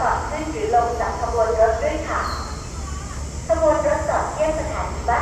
เรียบขึ้นหรือลงจากขบวนรถด้วยค่ะ ขบวนรถจอดเทียบสถานีบ้าน